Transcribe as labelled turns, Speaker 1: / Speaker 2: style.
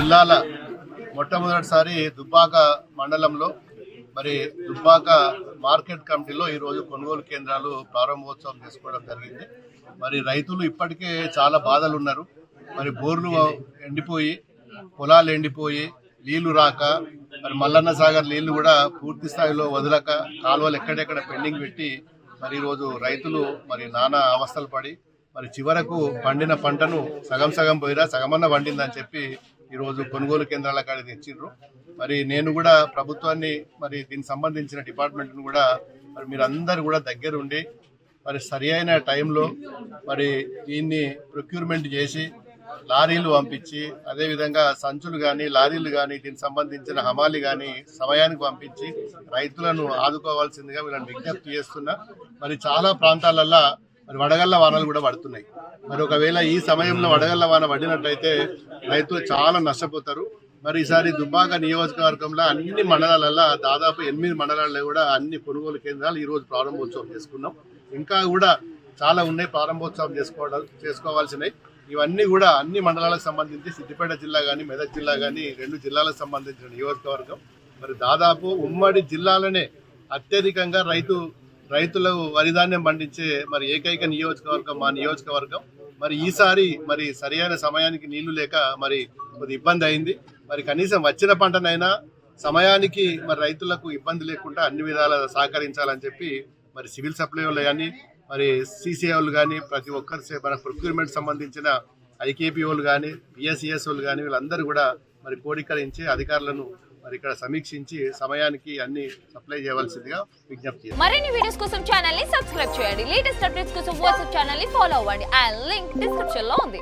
Speaker 1: జిల్లాల మొట్టమొదటిసారి దుబ్బాక మండలంలో మరి దుబ్బాక మార్కెట్ కమిటీలో ఈరోజు కొనుగోలు కేంద్రాలు ప్రారంభోత్సవం చేసుకోవడం జరిగింది. మరి రైతులు ఇప్పటికే చాలా బాధలు ఉన్నారు మరి బోర్లు ఎండిపోయి పొలాలు ఎండిపోయి నీళ్ళు రాక మరి మల్లన్న సాగర్ నీళ్ళు కూడా పూర్తి స్థాయిలో వదలక కాలువలు ఎక్కడెక్కడ పెండింగ్ పెట్టి మరి ఈరోజు రైతులు మరి నానా అవస్థలు పడి మరి చివరకు పండిన పంటను సగం సగం పోయిరా సగమన్న పండిందని చెప్పి ఈరోజు కొనుగోలు కేంద్రాల కాడ తెచ్చిండ్రు మరి నేను కూడా ప్రభుత్వాన్ని మరి దీనికి సంబంధించిన డిపార్ట్మెంట్ను కూడా మరి మీరందరూ కూడా దగ్గరుండి మరి సరి అయిన టైంలో మరి దీన్ని ప్రొక్యూర్మెంట్ చేసి లారీలు పంపించి అదేవిధంగా సంచులు కానీ లారీలు కానీ దీనికి సంబంధించిన హమాలి కానీ సమయానికి పంపించి రైతులను ఆదుకోవాల్సిందిగా వీళ్ళని విజ్ఞప్తి చేస్తున్నా. మరి చాలా ప్రాంతాలల్లో మరి వడగళ్ళ వానలు కూడా పడుతున్నాయి. మరి ఒకవేళ ఈ సమయంలో వడగళ్ళ వాన పడినట్టయితే రైతులు చాలా నష్టపోతారు. మరి ఈసారి దుబ్బాక నియోజకవర్గంలో అన్ని మండలాలలో దాదాపు ఎనిమిది మండలాల్లో కూడా అన్ని కొనుగోలు కేంద్రాలు ఈరోజు ప్రారంభోత్సవం చేసుకున్నాం. ఇంకా కూడా చాలా ఉన్నాయి ప్రారంభోత్సవం చేసుకోవడం చేసుకోవాల్సినవి. ఇవన్నీ కూడా అన్ని మండలాలకు సంబంధించి సిద్దిపేట జిల్లా కానీ మెదక్ జిల్లా కానీ రెండు జిల్లాలకు సంబంధించిన నియోజకవర్గం. మరి దాదాపు ఉమ్మడి జిల్లాలోనే అత్యధికంగా రైతు రైతులు వరిధాన్యం పండించే మరి ఏకైక నియోజకవర్గం మా నియోజకవర్గం. మరి ఈసారి మరి సరైన సమయానికి నీళ్ళు లేక మరి కొద్ది ఇబ్బంది అయింది. మరి కనీసం వచ్చిన పంటనైనా సమయానికి మరి రైతులకు ఇబ్బంది లేకుండా అన్ని విధాల సహకరించాలని చెప్పి మరి సివిల్ సప్లై వాళ్ళు కానీ మరి సీసీఐ వాళ్ళు కానీ ప్రతి ఒక్కరు మన ప్రొక్యూర్మెంట్ సంబంధించిన ఐకేపీ వాళ్ళు కానీ బిఎస్ఈఎస్ వాళ్ళు కానీ వీళ్ళందరూ కూడా మరి కోడికరించి అధికారులను మరి ఇక్కడ సమీక్షించి సమయానికి అన్ని సప్లై చేయవలసిందిగా విజ్ఞప్తి
Speaker 2: మరిన్ని వీడియోస్ కోసం ఛానల్ని సబ్స్క్రైబ్ చేయండి. లేటెస్ట్ అప్డేట్స్ కోసం వాట్సాప్ ఛానల్ని ఫాలో అవ్వండి. అండ్ లింక్ డిస్క్రిప్షన్లో ఉంది.